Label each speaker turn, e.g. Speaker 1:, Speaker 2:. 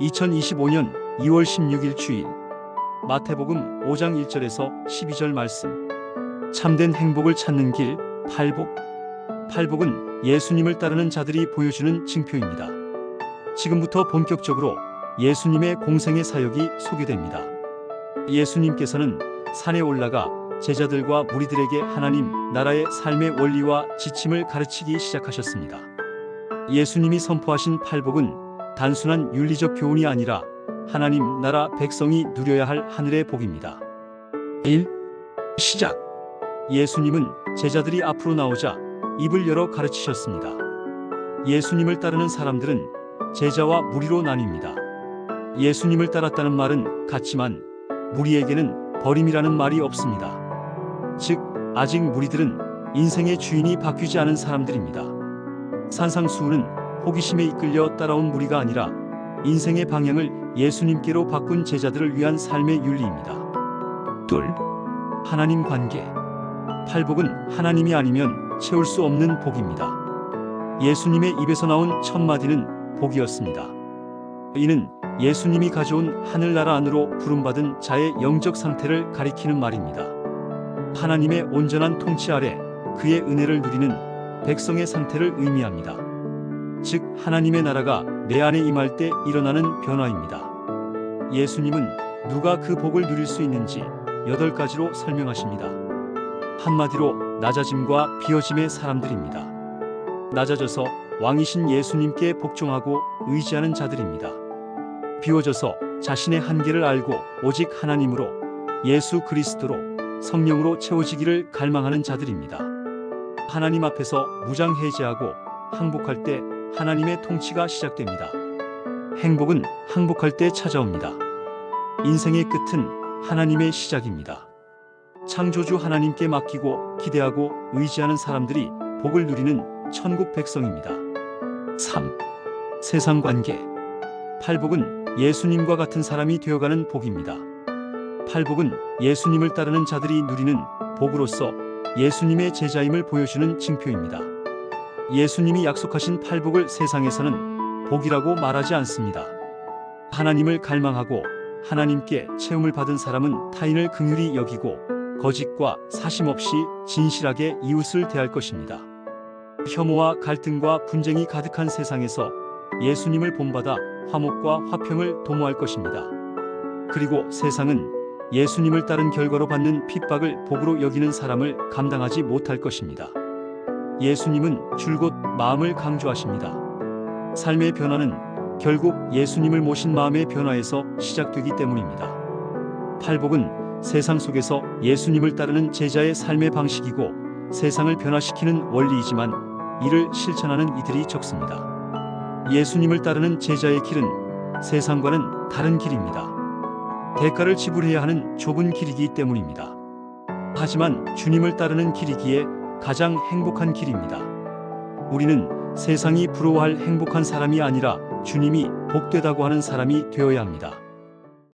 Speaker 1: 2025년 2월 16일 주일 마태복음 5장 1절에서 12절 말씀 참된 행복을 찾는 길 팔복 팔복은 예수님을 따르는 자들이 보여주는 징표입니다. 지금부터 본격적으로 예수님의 공생의 사역이 소개됩니다. 예수님께서는 산에 올라가 제자들과 무리들에게 하나님 나라의 삶의 원리와 지침을 가르치기 시작하셨습니다. 예수님이 선포하신 팔복은 단순한 윤리적 교훈이 아니라 하나님 나라 백성이 누려야 할 하늘의 복입니다. 1. 시작. 예수님은 제자들이 앞으로 나오자 입을 열어 가르치셨습니다. 예수님을 따르는 사람들은 제자와 무리로 나뉩니다. 예수님을 따랐다는 말은 같지만 무리에게는 버림이라는 말이 없습니다. 즉, 아직 무리들은 인생의 주인이 바뀌지 않은 사람들입니다. 산상수훈은 호기심에 이끌려 따라온 무리가 아니라 인생의 방향을 예수님께로 바꾼 제자들을 위한 삶의 윤리입니다. 둘, 하나님 관계. 팔복은 하나님이 아니면 채울 수 없는 복입니다. 예수님의 입에서 나온 첫 마디는 복이었습니다. 이는 예수님이 가져온 하늘나라 안으로 부름받은 자의 영적 상태를 가리키는 말입니다. 하나님의 온전한 통치 아래 그의 은혜를 누리는 백성의 상태를 의미합니다. 즉 하나님의 나라가 내 안에 임할 때 일어나는 변화입니다. 예수님은 누가 그 복을 누릴 수 있는지 여덟 가지로 설명하십니다. 한마디로 낮아짐과 비어짐의 사람들입니다. 낮아져서 왕이신 예수님께 복종하고 의지하는 자들입니다. 비워져서 자신의 한계를 알고 오직 하나님으로 예수 그리스도로 성령으로 채워지기를 갈망하는 자들입니다. 하나님 앞에서 무장해제하고 항복할 때 하나님의 통치가 시작됩니다. 행복은 항복할 때 찾아옵니다. 인생의 끝은 하나님의 시작입니다. 창조주 하나님께 맡기고 기대하고 의지하는 사람들이 복을 누리는 천국 백성입니다. 3. 세상 관계. 팔복은 예수님과 같은 사람이 되어가는 복입니다. 팔복은 예수님을 따르는 자들이 누리는 복으로서 예수님의 제자임을 보여주는 징표입니다. 예수님이 약속하신 팔복을 세상에서는 복이라고 말하지 않습니다. 하나님을 갈망하고 하나님께 체험을 받은 사람은 타인을 긍휼히 여기고 거짓과 사심 없이 진실하게 이웃을 대할 것입니다. 혐오와 갈등과 분쟁이 가득한 세상에서 예수님을 본받아 화목과 화평을 도모할 것입니다. 그리고 세상은 예수님을 따른 결과로 받는 핍박을 복으로 여기는 사람을 감당하지 못할 것입니다. 예수님은 줄곧 마음을 강조하십니다. 삶의 변화는 결국 예수님을 모신 마음의 변화에서 시작되기 때문입니다. 팔복은 세상 속에서 예수님을 따르는 제자의 삶의 방식이고 세상을 변화시키는 원리이지만 이를 실천하는 이들이 적습니다. 예수님을 따르는 제자의 길은 세상과는 다른 길입니다. 대가를 지불해야 하는 좁은 길이기 때문입니다. 하지만 주님을 따르는 길이기에 가장 행복한 길입니다. 우리는 세상이 부러워할 행복한 사람이 아니라 주님이 복되다고 하는 사람이 되어야 합니다.